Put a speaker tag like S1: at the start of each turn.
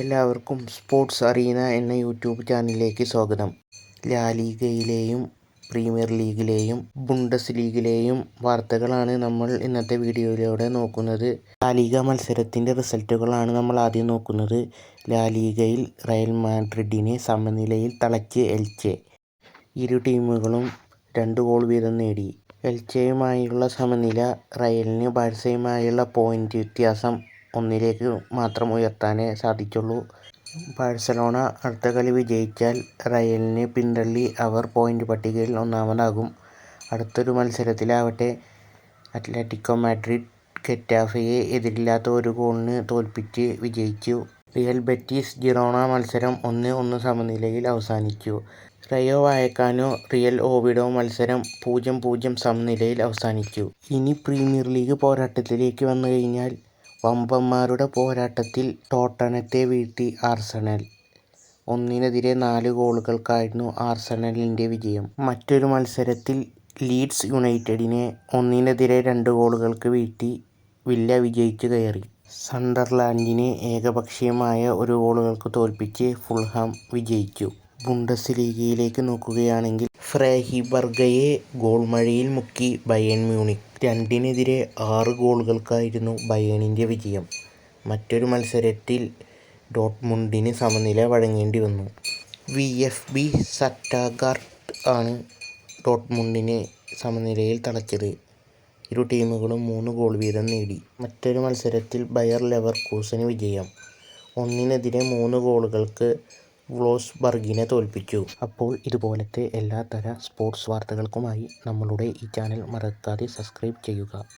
S1: എല്ലാവർക്കും sports arena എന്ന YouTube ചാനലിലേക്ക് സ്വാഗതം. ലാ ലീഗയിലെയും പ്രീമിയർ ലീഗിലെയും ബുണ്ടസ് ലീഗിലെയും വാർത്തകളാണ് നമ്മൾ ഇന്നത്തെ വീഡിയോയിലൂടെ നോക്കുന്നത്. ലാ ലീഗ മത്സരത്തിന്റെ റിസൾട്ടുകളാണ് നമ്മൾ ആദ്യം നോക്കുന്നത്. ലാ ലീഗയിൽ റയൽ മാഡ്രിഡിനെ സമനിലയിൽ തളച്ച് എൽച്ചെ. ഇരു ടീമുകളും രണ്ട് ഗോൾ വീതം നേടി. എൽച്ചയുമായുള്ള സമനില റയലിന് ബാഴ്സയുമായുള്ള പോയിന്റ് വ്യത്യാസം ഒന്നിലേക്ക് മാത്രം ഉയർത്താനേ സാധിച്ചുള്ളൂ. ബാഴ്സലോണ അടുത്ത കളി വിജയിച്ചാൽ റയലിനെ പിന്തള്ളി അവർ പോയിന്റ് പട്ടികയിൽ ഒന്നാമതാകും. അടുത്തൊരു മത്സരത്തിലാവട്ടെ. അത്ലറ്റിക്കോ മാഡ്രിഡ് കെറ്റാഫയെ എതിരില്ലാത്ത ഒരു ഗോളിന് തോൽപ്പിച്ച് വിജയിച്ചു. റിയൽ ബെറ്റീസ് ജിറോണ മത്സരം ഒന്ന് ഒന്ന് സമനിലയിൽ അവസാനിച്ചു. റയോ വായക്കാനോ റിയൽ ഓവിഡോ മത്സരം പൂജ്യം പൂജ്യം സമനിലയിൽ അവസാനിച്ചു. ഇനി പ്രീമിയർ ലീഗ് പോരാട്ടത്തിലേക്ക് വന്നു കഴിഞ്ഞാൽ വമ്പന്മാരുടെ പോരാട്ടത്തിൽ ടോട്ടനത്തെ വീഴ്ത്തി ആർസണൽ. ഒന്നിനെതിരെ നാല് ഗോളുകൾക്കായിരുന്നു ആർസണലിന്റെ വിജയം. മറ്റൊരു മത്സരത്തിൽ ലീഡ്സ് യുണൈറ്റഡിനെ ഒന്നിനെതിരെ രണ്ട് ഗോളുകൾക്ക് വീഴ്ത്തി വില്ല വിജയിച്ചു കയറി. സണ്ടർലാൻഡിനെ ഏകപക്ഷീയമായ ഒരു ഗോളുകൾക്ക് തോൽപ്പിച്ച് ഫുൾഹാം വിജയിച്ചു. ബുണ്ടസ് ലീഗയിലേക്ക് നോക്കുകയാണെങ്കിൽ ഫ്രേഹിബർഗയെ ഗോൾമഴയിൽ മുക്കി ബയൻ മ്യൂണിക് രണ്ടിനെതിരെ ആറ് ഗോളുകൾക്കായിരുന്നു ബയേണിന്റെ വിജയം. മറ്റൊരു മത്സരത്തിൽ ഡോട്ട്മുണ്ടിന് സമനില വഴങ്ങേണ്ടി വന്നു. വി എഫ് ബി സറ്റാഗാർട്ട് ആണ് ഡോട്ട്മുണ്ടിനെ സമനിലയിൽ തളച്ചത്. ഇരു ടീമുകളും മൂന്ന് ഗോൾ വീതം നേടി. മറ്റൊരു മത്സരത്തിൽ ബയർ ലെവർകൂസന് വിജയം. ഒന്നിനെതിരെ മൂന്ന് ഗോളുകൾക്ക് വ്ലോസ്ബർഗിനെ തോൽപ്പിച്ചു. അപ്പോൾ ഇതുപോലത്തെ എല്ലാ തര സ്പോർട്സ് വാർത്തകൾക്കുമായി നമ്മളുടെ ഈ ചാനൽ മറക്കാതെ സബ്സ്ക്രൈബ് ചെയ്യുക.